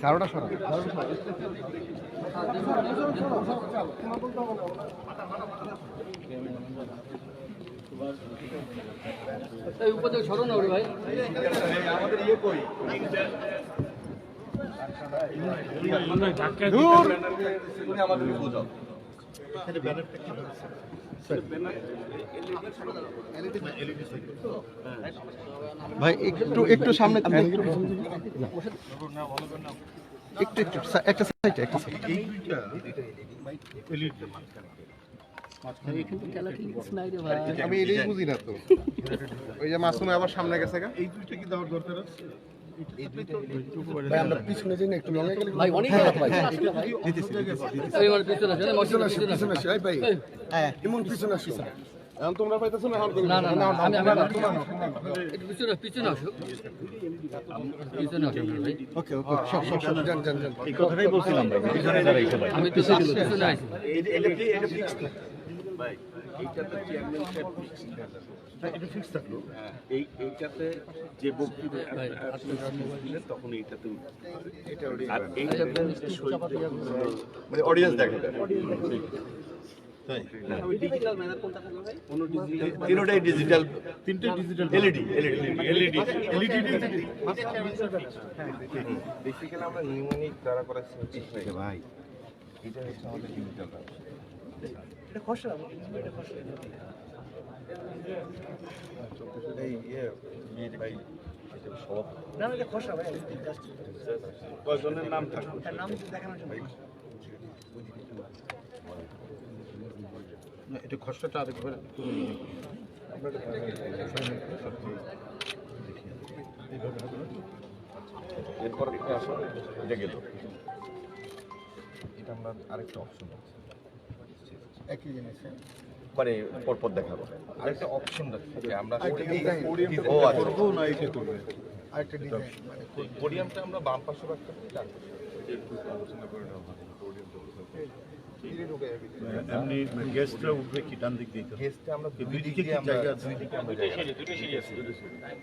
চারোটা সরা। এই উপরে সরো না ওরে ভাই। ভাই একটু একটু সামনে একটু একটু একটা সাইড একটা সাইড কিন্তু খেলা ঠিক নাই রে ভাই আমি এটাই বুঝি না তো। ওই যে মাসুমে আবার সামনে গেছে গা ভাই অনেক খেলা ভাই এই মানে পিছনে আছে মশলা পিছনে আছে ভাই এমন পিছনে এখন তোমরা পাইতেছো না না না না আমি আমি পিছনে পিছনে আসো পিছনে আসো ভাই ওকে ওকে সব সব সব জান জান জান এই কথাটাই বলছিলাম ভাই পিছনে আমি পিছনে পিছনে আইছি এটা ফিক্স থাকল। এই এইটাতে যে দিলেন তখন এইটাতে আর এইটাতে মানে অডিয়েন্স দেখা যায় তিনোটাই ডিজিটাল তিনটে digital LED LED LED LED basically আমরা নিউমনিক দ্বারা করা ভাই এটা হচ্ছে আমাদের ডিজিটাল ভাই সব এটা খসড়াটা আরেকবার এরপর এটা গেল এটা আমরা আরেকটা অপশন আছে একই জিনিস হ্যাঁ। মানে পরপর দেখাবো। আরেকটা অপশন রাখছি আমরা ও আচ্ছা না এটা করবে আরেকটা ডিজাইন মানে পোডিয়ামটা আমরা বাম পাশে রাখতে পারি ডান পাশে? এমনি গেস্টরা উঠবে কি ডান দিক দিয়ে গেস্টে আমরা দুই দিকে কি আমরা জায়গা আছে? দুই দিকে আমরা জায়গা আছে।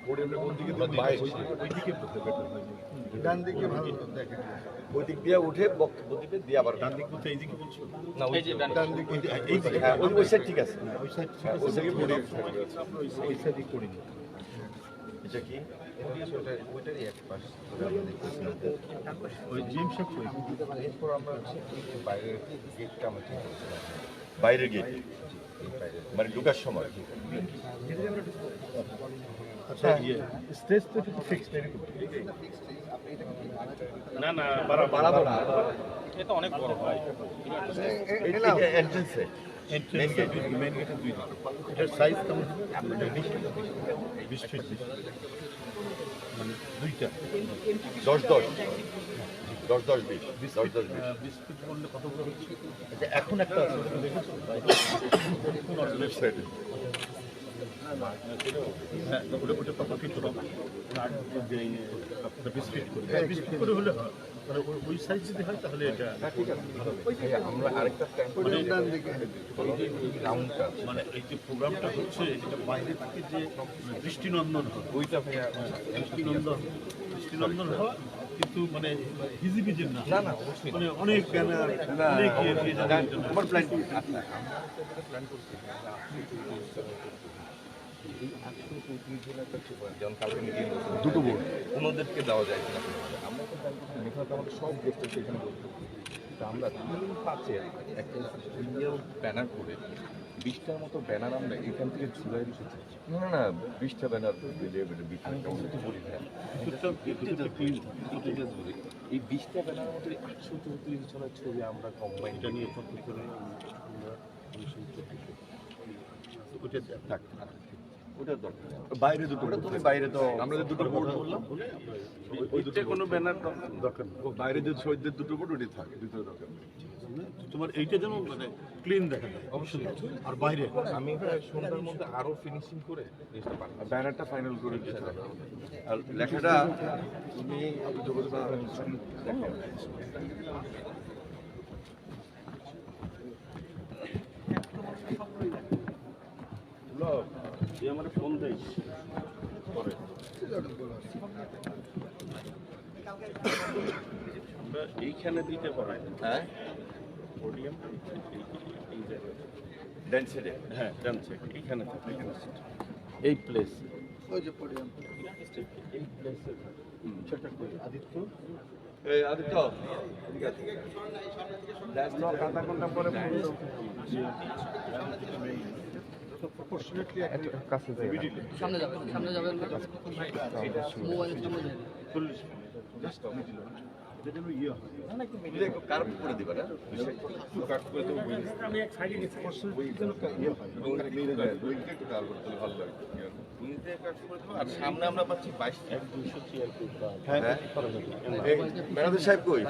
পোডিয়ামটা কোন দিকে আমরা বাইরে ওই দিকে বলতে বেটার ডান দিকে ভালো দেখেন। ওই দিক দিয়ে উঠে বক্তব্য দিবে দিয়ে আবার ডান দিক বলতে এই দিকে বলছো? না ওই ডান দিকে। এই দিকে হ্যাঁ ওই ওই সাইড ঠিক আছে। ওই সাইড ওই সাইডে podium আমরা ওই ওই সাইডই করি এটা কি? বাইরের গেট মানে ঢুকার সময়? আচ্ছা ইয়ে তৈরি করতে না? না বাড়াবো না এটা অনেক বড় হয়। এন্ট্রেন্সে মেন গেটের দুই এটার সাইজ কেমন? বিশ ফিট মানে দুইটা। দশ দশ। দশ দশ বিশ। দশ দশ বিশ। আচ্ছা, এখন একটা আছে। লেফট সাইডে হ্যাঁ ওটা ওটা পাপা ফিট বিশ ফিট করে। বিস্কিট করে হলে হয়। ওই- সাইজ যদি হয় তাহলে এটা আমরা আরেকটা মানে এই যে প্রোগ্রামটা হচ্ছে এটা বাইরে থেকে যে দৃষ্টিনন্দন হয়। ওইটা দৃষ্টিনন্দন। দৃষ্টিনন্দন হয় কিন্তু মানে হিজিবিজির না। না না মানে অনেক ব্যানার ইয়ে দিয়ে যাবে প্ল্যান দুটো বোর্ড। এখন ওদেরকে দেওয়া যায় কিনা আমরা কিন্তু এখানে আমাদের সব গেস্ট সেখানে তা আমরা তিন পাঁচে একটা সিরিয়াল ব্যানার করে বিশটার মতো ব্যানার আমরা এখান থেকে ঝুলাই রেখেছি না না বিশটা ব্যানার দিলে বিশটা তো বলি না এই বিশটা ব্যানারের মধ্যে একশো চৌত্রিশ জনের ছবি আমরা কম্বাইন নিয়ে থাক। ওটা দরকার। বাইরে দুটো তুমি বাইরে তো আমরা যে দুটো বোর্ড বললাম ওই দুটো কোনো ব্যানার দরকার বাইরে যে শহীদদের দুটো বোর্ড ওটি থাকে দুটো দরকার তোমার এইটা যেন মানে ক্লিন দেখা যায়। অবশ্যই। আর বাইরে? আমি সন্ধ্যার মধ্যে আরও ফিনিশিং করে ব্যানারটা ফাইনাল করে দিতে আর লেখাটা তুমি যোগাযোগ তুই আমার ফোন পরে। আমরা এইখানে দিতে পারাই হ্যাঁ? পোডিয়াম এই জায়গায়। হ্যাঁ সাইড এইখানে থাকে এখানে। এই প্লেস এই প্লেসে সেটা করি আদিত্য? এই আদিত্য। ঠিক আছে আধা ঘণ্টা পরে কাছে সামনে যাবেন সামনে যাবেন মোবাইল সামনে যাবেন চল্লিশ এটা যেন ইয়ে হয় কার্ভ করে দিবা না? কাট করে দেবো আমি এক সাইডে গেছি একটু কার্ভ করে ভালো লাগে বুঝতে কাট করে দেবো আর সামনে আমরা পাচ্ছি এক হ্যাঁ ম্যানেজার সাহেব কই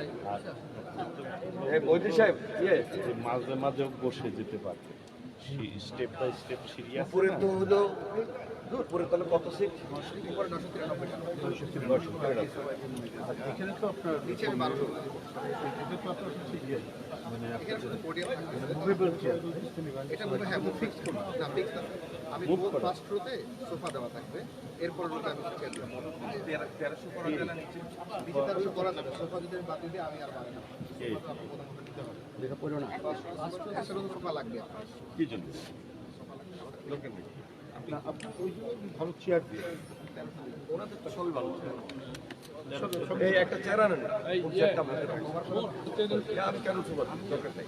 এই সাহেব ইয়ে মাঝে মাঝে বসে যেতে পারবে। স্টেপ বাই স্টেপ সিরিয়াস উপরে তো হলো উপরে তাহলে কত সিট এখানে তো আপনার নিচে আমি বারোশো এটা তো আপনার হচ্ছে ইয়ে মানে এখানে শুধু podium থাকবে। মুভেবল চেয়ার এটা মনে হয় মুভ ফিক্স করব না ফিক্স আমি ফার্স্ট রোতে সোফা দেওয়া থাকবে। এরপর রোতে আমি তেরোশো করা যায় নিচে। নিচে তেরোশো করা যাবে। সোফা যদি আমি বাতিল দিই আমি আর পারি না। দেখা পড়ো না। কি জন্য? আপনার ওই যে ভালো চেয়ার দিয়ে। ওনাদের তো সবই ভালো। এই একটা চেয়ার আনেন। আমি কেন দরকার নেই।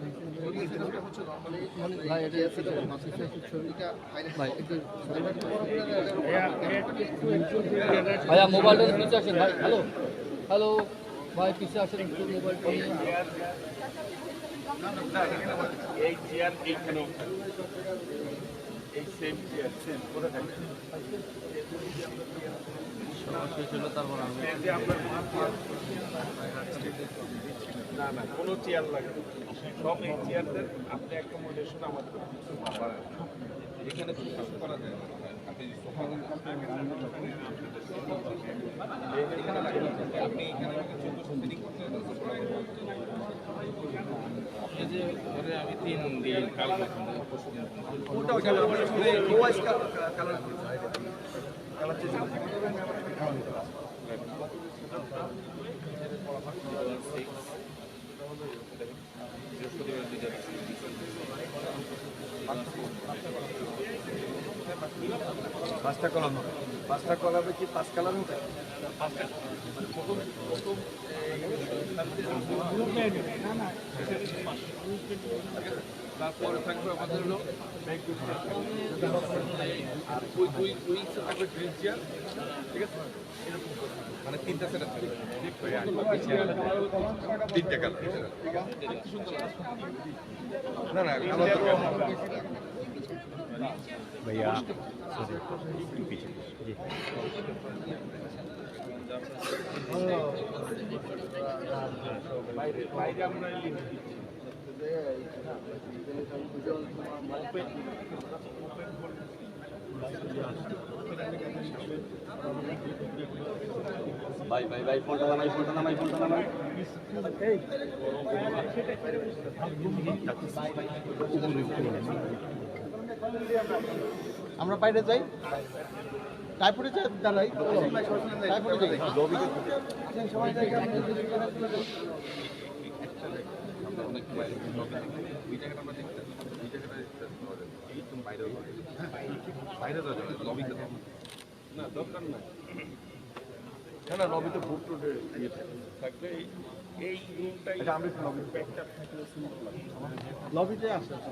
ভাইয়া মোবাইলটা পিছিয়ে আসেন ভাই। হ্যালো হ্যালো ভাই পিছিয়ে আসেন একটু মোবাইলটা এই চেয়ার এইখানেও। এই সেম চেয়ার সেম করে থাকবে এই যে আপনার না না কোনো চেয়ার লাগবে না। সব এই চেয়ারদের আপনি অ্যাকোমোডেশন আমাদের এখানে করা যায়। আপনি আপনি এখানে যে আমি তিন দিন ওয়াইস কালার পাঁচটা কলম হবে। পাঁচটা কলামে কি? পাঁচ কালার হবে? তারপরে থাকবে আমাদের হলো আর ওই দুই দুই থাকবে গ্রিন চেয়ার ঠিক আছে? মানে তিনটা সেট আছে তিনটা কালার না না भैया বাইরে বাইরে আমরা ভাই ভাই ভাই ফোনটা নামাই ফোনটা নামাই ফোনটা নামাই। আমরা বাইরে যাই। টাইপোডে যাই। দাঁড়াই টাইপোডে যাই। অনেক বাইরে আমরা দেখতে ওই জায়গাটা একদম বাইরে বাইরে যাওয়া যাবে লবিতে না দরকার না লবিতে ভোট ইয়ে থাকবে এই এই লবি ব্যাকটা থাকলে লবিতে আসে আচ্ছা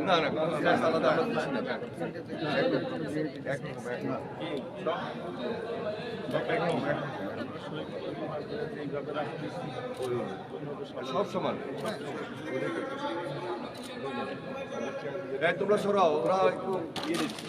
না না কোনো ক্লাস আলাদা আমরা দিচ্ছি না একদম সব সমান এই তোমরা সরাও ওরা একটু ইয়ে দিচ্ছে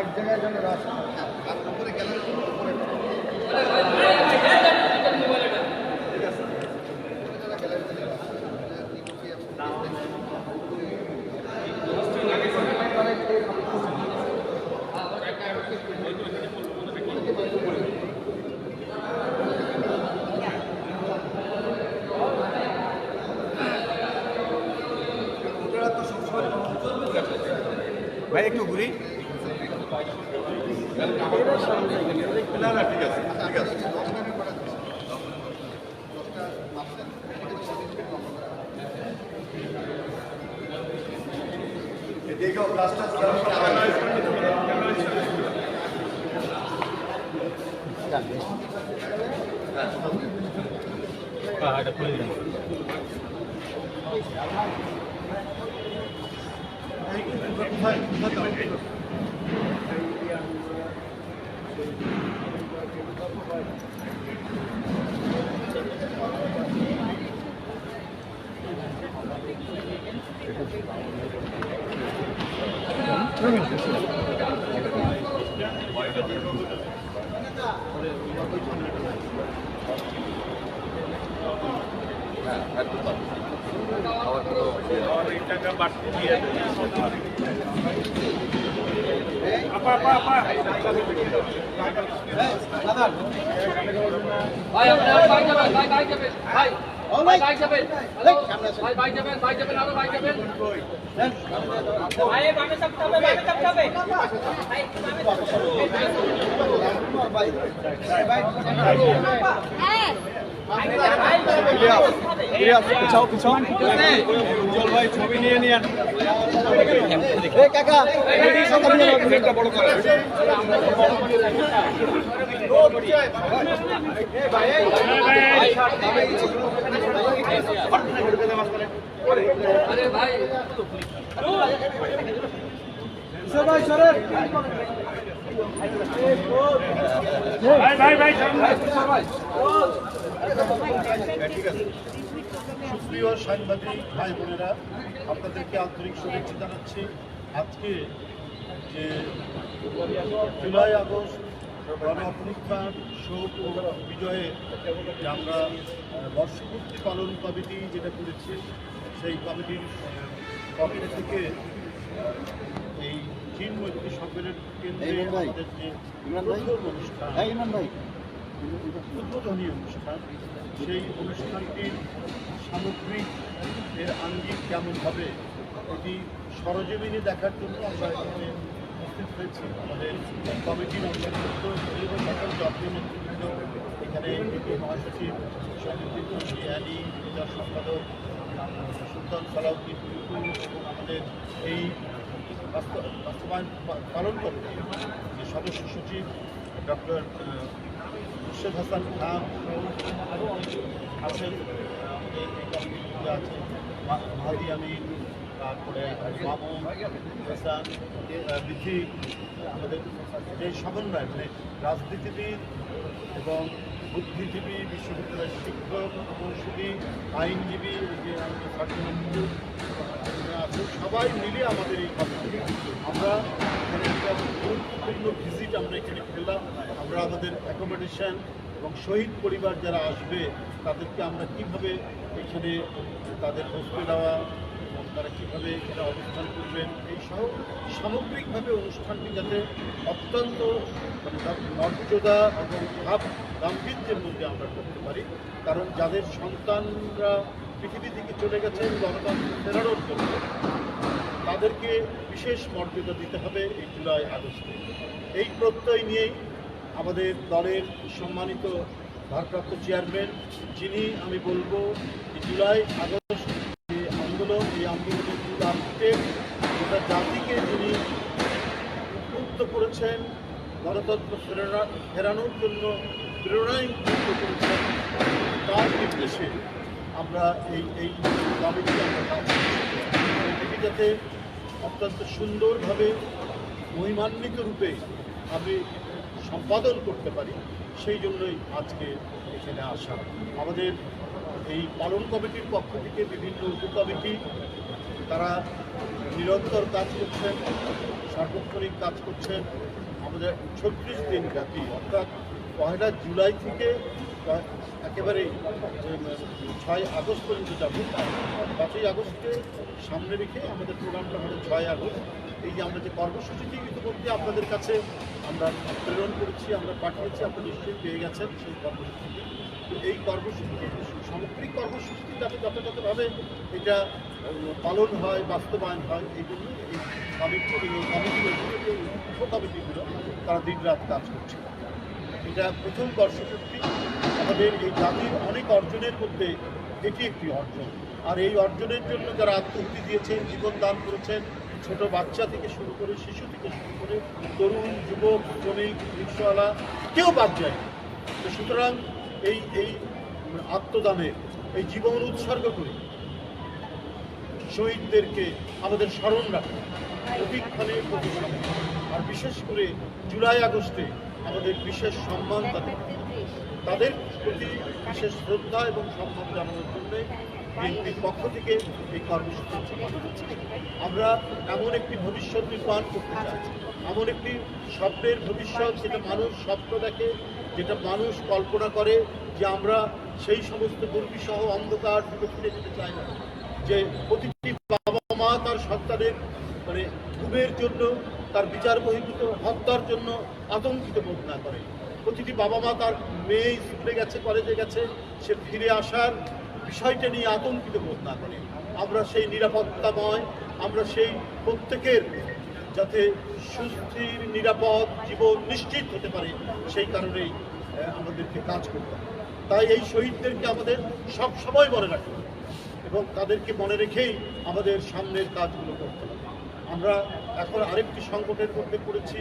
এক জায়গায় যেন রাস হ্যাঁ একদম পারব। খাওয়ার কোনো আর এই টাকা বাড়তি দিয়ে দেবে আপা আপা আপা ভাই আপনারা ভাই যাবেন ভাই ভাই যাবেন ভাই ভাই ভাই যাবেন ভাই ভাই যাবেন ভাই যাবেন আরও ভাই যাবেন পিছাও পিছাও উজ্জ্বল ভাই ছবি নিয়ে নিয়ে কাকা বড় করে ভাই আরে ভাই সুপ্রিয় সাংবাদিক ভাই বোনেরা, আপনাদেরকে আন্তরিক শুভেচ্ছা জানাচ্ছি। আজকে যে জুলাই আগস্ট গণ অভ্যুত্থান, শোক ও বিজয়ে যে আমরা বর্ষপূর্তি পালন কমিটি যেটা করেছি, সেই কমিটির কমিটি থেকে এই চীন মৈত্রী সম্মেলন কেন্দ্রে আমাদের যে অনুষ্ঠান উদ্বোধনী অনুষ্ঠান সেই অনুষ্ঠানটির সামগ্রিক এর আঙ্গিক কেমন হবে এটি সরজমিনে দেখার জন্য আমরা এখানে উপস্থিত হয়েছি। আমাদের কমিটির অন্তর্ভুক্ত সকল জাতীয় নেতৃবৃন্দ এখানে এটি মহাসচিব অ্যানি প্রচার সম্পাদক সুলতান সালাউদ্দিন এবং আমাদের এই বাস্তবায়ন পালন করবে যে সদস্য সচিব ডক্টর মুর্শেদ হাসান খান আছেন আছে মাহাদি আমিন তারপরে মামুন হাসান বিথি আমাদের যে সমন্বয় মানে রাজনীতিবিদ এবং বুদ্ধিজীবী, বিশ্ববিদ্যালয়ের শিক্ষক কৌশলী আইনজীবী যে সবাই মিলে আমাদের এই আমরা একটা গুরুত্বপূর্ণ ভিজিট আমরা এখানে পেলাম আমরা আমাদের অ্যাকোমোডেশন এবং শহীদ পরিবার যারা আসবে, তাদেরকে আমরা কীভাবে এখানে তাদের হোস্টেল দেওয়া তারা কীভাবে এখানে অবস্থান করবেন, এই সহ সামগ্রিকভাবে অনুষ্ঠানটি যাতে অত্যন্ত মানে মর্যাদা এবং ভাব গাম্ভীর্যের মধ্যে আমরা করতে পারি। কারণ যাদের সন্তানরা পৃথিবী থেকে চলে গেছেন গণতন্ত্র ফেরানোর জন্য। তাদেরকে বিশেষ মর্যাদা দিতে হবে এই জুলাই আগস্টে। এই প্রত্যয় নিয়েই আমাদের দলের সম্মানিত ভারপ্রাপ্ত চেয়ারম্যান, যিনি আমি বলব জুলাই আগস্ট যে আন্দোলন, এই আন্দোলনের আর্কিটেক্ট গোটা জাতিকে যিনি উদ্বুদ্ধ করেছেন, গণতন্ত্র ফেরানো ফেরানোর জন্য প্রেরণায় উদ্বুদ্ধ করেছেন, তার নির্দেশে আমরা এই এই কমিটি আমরা কাজ যাতে অত্যন্ত সুন্দরভাবে মহিমান্বিত রূপে আমি সম্পাদন করতে পারি, সেই জন্যই আজকে এখানে আসা। আমাদের এই পালন কমিটির পক্ষ থেকে বিভিন্ন উপকমিটি, তারা নিরন্তর কাজ করছেন, সার্বক্ষণিক কাজ করছেন। আমাদের ছত্রিশ দিন ব্যাপী, অর্থাৎ পয়লা জুলাই থেকে একেবারে ছয় আগস্ট পর্যন্ত যাব, পাঁচই আগস্টকে সামনে রেখে আমাদের প্রোগ্রামটা হবে ছয় আগস্ট। এই যে আমরা যে কর্মসূচিটি ইতিমধ্যে আপনাদের কাছে আমরা প্রেরণ করেছি, আমরা পাঠিয়েছি আপনারা নিশ্চয়ই পেয়ে গেছেন সেই কর্মসূচিটি। এই কর্মসূচিটি, সামগ্রিক কর্মসূচিটি যাতে যথাযথভাবে এটা পালন হয়, বাস্তবায়ন হয়, এই জন্য এই কমিটি এই কমিটিগুলো যে তারা দিন রাত কাজ করছে। এটা প্রথম কর্মসূচি। আমাদের এই জাতির অনেক অর্জনের মধ্যে এটি একটি অর্জন। আর এই অর্জনের জন্য যারা আত্মহত্যি দিয়েছেন, জীবন দান করেছেন, ছোট বাচ্চা থেকে শুরু করে, শিশু থেকে শুরু করে, তরুণ, যুবক, শ্রমিক, রিক্সাওয়ালা, কেউ বাদ যায় তো সুতরাং এই এই আত্মদানে এই জীবন উৎসর্গ করে শহীদদেরকে আমাদের স্মরণ রাখা প্রতিক্ষণে প্রতি আর বিশেষ করে জুলাই আগস্টে আমাদের বিশেষ সম্মান তাদের। তাদের প্রতি বিশেষ শ্রদ্ধা এবং সম্মান জানানোর জন্য বিএনপির পক্ষ থেকে এই কর্মসূচি আমরা এমন একটি ভবিষ্যৎ নির্মাণ করতে চাই। এমন একটি স্বপ্নের ভবিষ্যৎ যেটা মানুষ স্বপ্ন দেখে, যেটা মানুষ কল্পনা করে যে আমরা সেই সমস্ত দুর্বিসহ অন্ধকার যুগে ফিরে যেতে চাই না। যে প্রতিটি বাবা মা তার সন্তানের মানে ঘুমের জন্য তার বিচার বহির্ভূত হত্যার জন্য আতঙ্কিত বোধ না করে। প্রতিটি বাবা মা তার মেয়ে স্কুলে গেছে, কলেজে গেছে, সে ফিরে আসার বিষয়টা নিয়ে আতঙ্কিত বোধ না করে। আমরা সেই নিরাপত্তাময়, আমরা সেই প্রত্যেকের যাতে সুস্থির, নিরাপদ জীবন নিশ্চিত হতে পারে, সেই কারণেই আমাদেরকে কাজ করতে তাই এই শহীদদেরকে আমাদের সব সময় মনে রাখতে হবে এবং তাদেরকে মনে রেখেই আমাদের সামনের কাজগুলো করতে আমরা এখন আরেকটি সংকটের মধ্যে পড়েছি।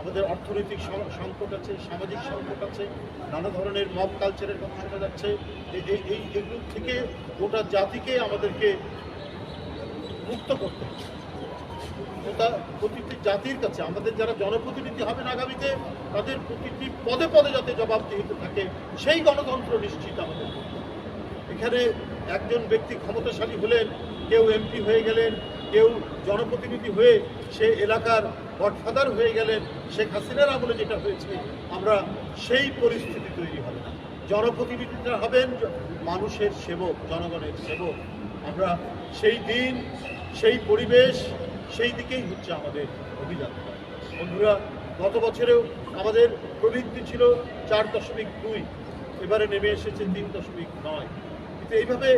আমাদের অর্থনৈতিক সংকট আছে, সামাজিক সংকট আছে, নানা ধরনের মব কালচারের কথা শোনা যাচ্ছে। এই এই এগুলো থেকে গোটা জাতিকে আমাদেরকে মুক্ত করতে হবে। ওটা প্রতিটি জাতির কাছে, আমাদের যারা জনপ্রতিনিধি হবেন আগামীতে, তাদের প্রতিটি পদে পদে যাতে জবাবদিহিত থাকে, সেই গণতন্ত্র নিশ্চিত আমাদের। এখানে একজন ব্যক্তি ক্ষমতাশালী হলেন, কেউ এমপি হয়ে গেলেন কেউ জনপ্রতিনিধি হয়ে সে এলাকার গডফাদার হয়ে গেলেন শেখ হাসিনার আমলে যেটা হয়েছে, আমরা সেই পরিস্থিতি তৈরি হবে না। জনপ্রতিনিধিরা হবেন মানুষের সেবক, জনগণের সেবক। আমরা সেই দিন, সেই পরিবেশ, সেই দিকেই হচ্ছে আমাদের অভিযান। বন্ধুরা, গত বছরেও আমাদের প্রবৃত্তি ছিল চার দশমিক দুই, এবারে নেমে এসেছে তিন দশমিক নয়। কিন্তু এইভাবে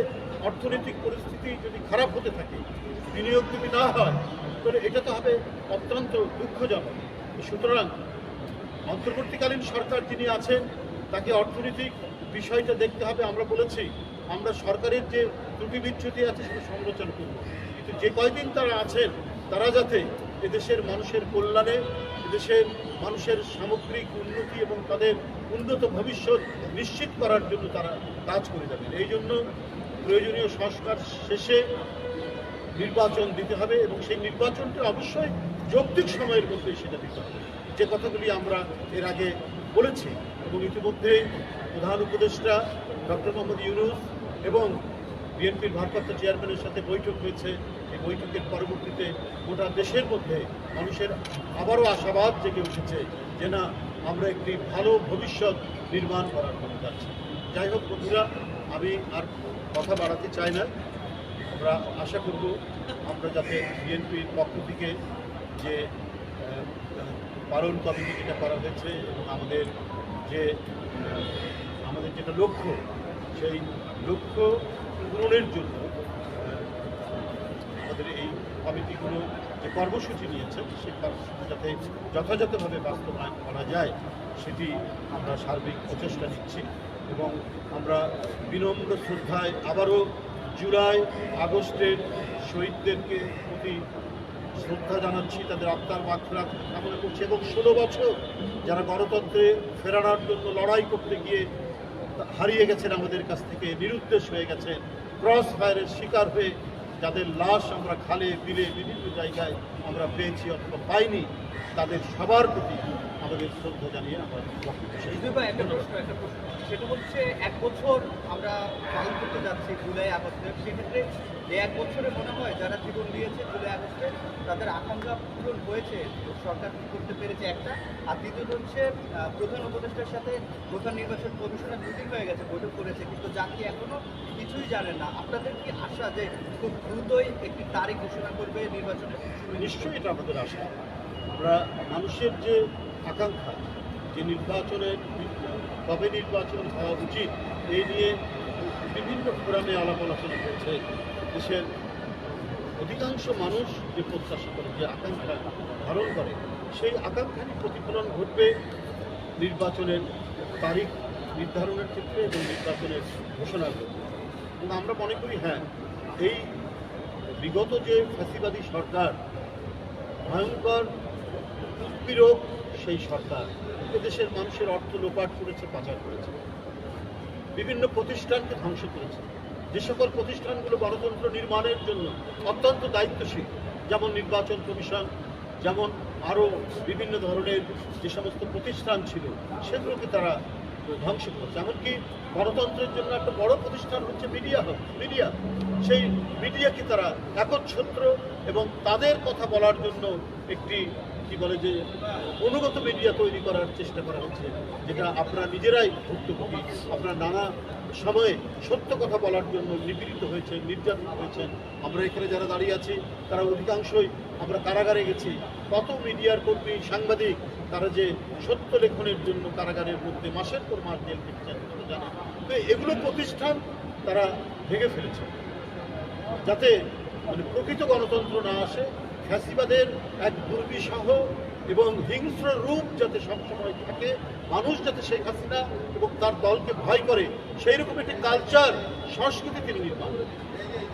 অর্থনৈতিক পরিস্থিতি যদি খারাপ হতে থাকে, বিনিয়োগ যদি না হয়, তাহলে এটা তো হবে অত্যন্ত দুঃখজনক। সুতরাং অন্তর্বর্তীকালীন সরকার যিনি আছেন, তাকে অর্থনৈতিক বিষয়টা দেখতে হবে। আমরা বলেছি, আমরা সরকারের যে ত্রুটি বিচ্ছুতি আছে সেটা সমালোচনা করব। কিন্তু যে কয়দিন তারা আছেন, তারা যাতে এদেশের মানুষের কল্যাণে এদেশের মানুষের সামগ্রিক উন্নতি এবং তাদের উন্নত ভবিষ্যৎ নিশ্চিত করার জন্য তারা কাজ করে যাবেন। এই জন্য প্রয়োজনীয় সংস্কার শেষে নির্বাচন দিতে হবে এবং সেই নির্বাচনটা অবশ্যই যৌক্তিক সময়ের মধ্যে সেটা দিতে হবে। যে কথাগুলি আমরা এর আগে বলেছি এবং ইতিমধ্যে প্রধান উপদেষ্টা ডক্টর মোহাম্মদ ইউনুস এবং বিএনপির ভারপ্রাপ্ত চেয়ারম্যানের সাথে বৈঠক হয়েছে এই বৈঠকের পরবর্তীতে গোটা দেশের মধ্যে মানুষের আবারও আশাবাদ জেগে উঠেছে যে না, আমরা একটি ভালো ভবিষ্যৎ নির্মাণ করার জন্য যাচ্ছি যাই হোক বন্ধুরা, আমি আর কথা বাড়াতে চাই না। আমরা আশা করব আমরা যাতে বিএনপির পক্ষ থেকে যে পালন কমিটি যেটা করা হয়েছে এবং আমাদের যে আমাদের যেটা লক্ষ্য, সেই লক্ষ্য পূরণের জন্য আমাদের এই কমিটিগুলো যে কর্মসূচি নিয়েছে, সেই কর্মসূচি যাতে যথাযথভাবে বাস্তবায়ন করা যায়, সেটি আমরা সার্বিক প্রচেষ্টা নিচ্ছি এবং আমরা বিনম্র শ্রদ্ধায় আবারও জুলাই আগস্টের শহীদদেরকে প্রতি শ্রদ্ধা জানাচ্ছি, তাদের আত্মার মাত্রা কামনা করছি এবং ষোলো বছর যারা গণতন্ত্রে ফেরানোর জন্য লড়াই করতে গিয়ে হারিয়ে গেছেন আমাদের কাছ থেকে, নিরুদ্দেশ হয়ে গেছেন ক্রস ফায়ারের শিকার হয়ে যাদের লাশ আমরা খালে বিলে বিভিন্ন জায়গায় আমরা পেয়েছি অথবা পাইনি তাদের সবার প্রতি আমাদের শ্রদ্ধা জানিয়ে আমরা একটা প্রশ্ন একটা প্রশ্ন। সেটা হচ্ছে এক বছর আমরা পালন করতে যাচ্ছি জুলাই আগস্টে। সেক্ষেত্রে যে এক বছরে মনে হয় যারা জীবন দিয়েছে জুলাই আগস্টে তাদের আকাঙ্ক্ষা পূরণ হয়েছে? সরকার কি করতে পেরেছে একটা? আর দ্বিতীয়ত হচ্ছে প্রধান উপদেষ্টার সাথে প্রধান নির্বাচন কমিশনের মিটিং হয়ে গেছে বৈঠক করেছে কিন্তু জাতি এখনও কিছুই জানেন না। আপনাদের কি আশা যে খুব দ্রুতই একটি তারিখ ঘোষণা করবে নির্বাচনের নিশ্চয়ই এটা আমাদের আশা। আমরা মানুষের যে আকাঙ্ক্ষা যে নির্বাচনের কবে নির্বাচন হওয়া উচিত, এই নিয়ে বিভিন্ন ফোরামে আলাপ আলোচনা হয়েছে। দেশের অধিকাংশ মানুষ যে প্রত্যাশা করে, যে আকাঙ্ক্ষা ধারণ করে, সেই আকাঙ্ক্ষারই প্রতিফলন ঘটবে নির্বাচনের তারিখ নির্ধারণের ক্ষেত্রে এবং নির্বাচনের ঘোষণার ক্ষেত্রে। এবং আমরা মনে করি হ্যাঁ এই বিগত যে ফ্যাসিবাদী সরকার, ভয়ঙ্কর উৎপীড়ক সেই সরকার এদেশের মানুষের অর্থ লোপাট করেছে, পাচার করেছে। বিভিন্ন প্রতিষ্ঠানকে ধ্বংস করেছে। যে সকল প্রতিষ্ঠানগুলো গণতন্ত্র নির্মাণের জন্য অত্যন্ত দায়িত্বশীল, যেমন নির্বাচন কমিশন, যেমন আরও বিভিন্ন ধরনের যে সমস্ত প্রতিষ্ঠান ছিল, সেগুলোকে তারা ধ্বংস করেছে। এমনকি গণতন্ত্রের জন্য একটা বড় প্রতিষ্ঠান হচ্ছে মিডিয়া মিডিয়া। সেই মিডিয়াকে তারা একচ্ছত্র এবং তাদের কথা বলার জন্য একটি কি বলে যে অনুগত মিডিয়া তৈরি করার চেষ্টা করা হচ্ছে, যেটা আপনারা নিজেরাই ভুক্তভোগী। আপনারা নানা সময়ে সত্য কথা বলার জন্য নিপীড়িত হয়েছে নির্যাতন হয়েছেন। আমরা এখানে যারা দাঁড়িয়ে আছি, তারা অধিকাংশই আমরা কারাগারে গেছি। কত মিডিয়ার কর্মী, সাংবাদিক, তারা যে সত্য লেখনের জন্য কারাগারের মধ্যে মাসের পর মাস জেল খেটেছেন জানেন তো এগুলো প্রতিষ্ঠান তারা ভেঙে ফেলেছে। যাতে মানে প্রকৃত গণতন্ত্র না আসে ফ্যাসিবাদের এক দুর্বিসহ এবং হিংস্র রূপ যাতে সবসময় থাকে, মানুষ যাতে শেখ হাসিনা এবং তার দলকে ভয় করে সেই রকম একটি কালচার সংস্কৃতি তিনি নির্মাণ।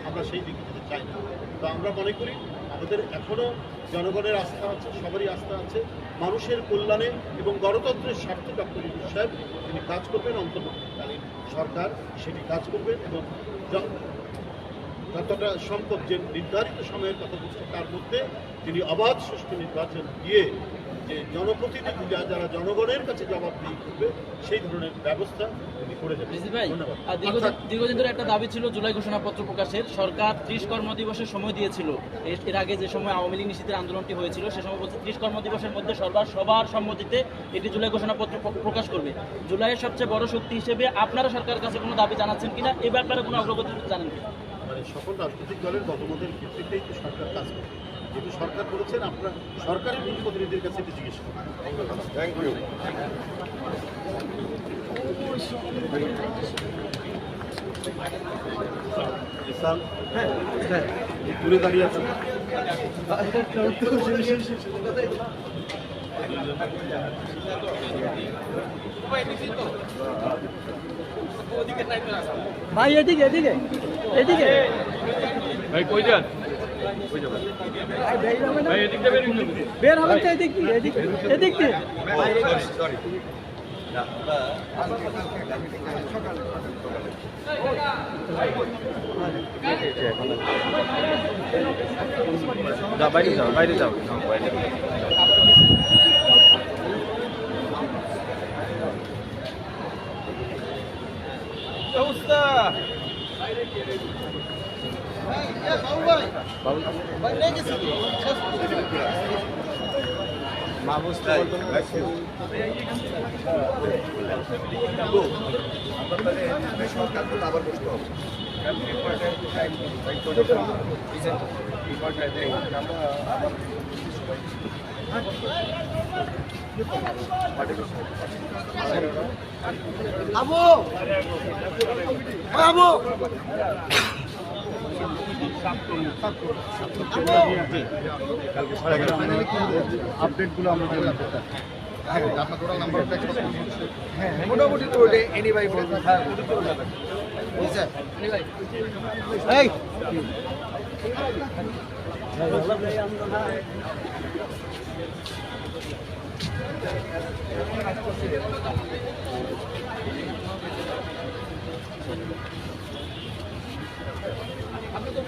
আমরা সেই দিকে যেতে চাই না তো আমরা মনে করি, আমাদের এখনও জনগণের আস্থা আছে, সবারই আস্থা আছে, মানুষের কল্যাণে এবং গণতন্ত্রের স্বার্থে ডক্টর ইউনুস সাহেব তিনি কাজ করবেন, অন্তর্বর্তীকালীন সরকার সেটি কাজ করবেন এবং যতটা সম্ভব যে নির্ধারিত সময়ের কথা বলছে তার মধ্যে তিনি অবাধ সুষ্ঠু নির্বাচন দিয়ে যে জনপ্রতিনিধিরা যারা জনগণের কাছে জবাবদিহি করবে সেই ধরনের ব্যবস্থা তিনি করে যাবেন। ধন্যবাদ। দীর্ঘদিন ধরে একটা দাবি ছিল জুলাই ঘোষণাপত্র প্রকাশের সরকার ত্রিশ কর্মদিবসের সময় দিয়েছিল। এর- আগে যে সময় আওয়ামী লীগ নিষিদ্ধের আন্দোলনটি হয়েছিল সে সময় বলছে ত্রিশ কর্মদিবসের মধ্যে সরকার সবার সম্মতিতে এটি জুলাই ঘোষণাপত্র প্র- প্রকাশ করবে। জুলাইয়ের সবচেয়ে বড় শক্তি হিসেবে আপনারা সরকারের কাছে কোনো দাবি জানাচ্ছেন কিনা এ ব্যাপারে কোনো অগ্রগতি জানেন কিনা? সকল রাজনৈতিক দলের মতামতের ভিত্তিতেই তো সরকার কাজ করে। যেহেতু সরকার করেছেন আপনার সরকারের প্রতিনিধির কাছে এটি জিজ্ঞেস করুন। থ্যাংক ইউ হ্যাঁ দূরে দাঁড়িয়ে আছেন। ভাই এদিকে এদিকে এদিকে। ভাই কই যান? বের হবেন তো এদিক দিয়ে এদিক এদিক দিয়ে বাইরে যাও বাইরে যাও। আপডেটগুলো আমরা হ্যাঁ ডাটা টোটাল নাম্বার অফ হ্যাঁ মোটামুটি তো এনিভাই বলবেন এই আপনি তো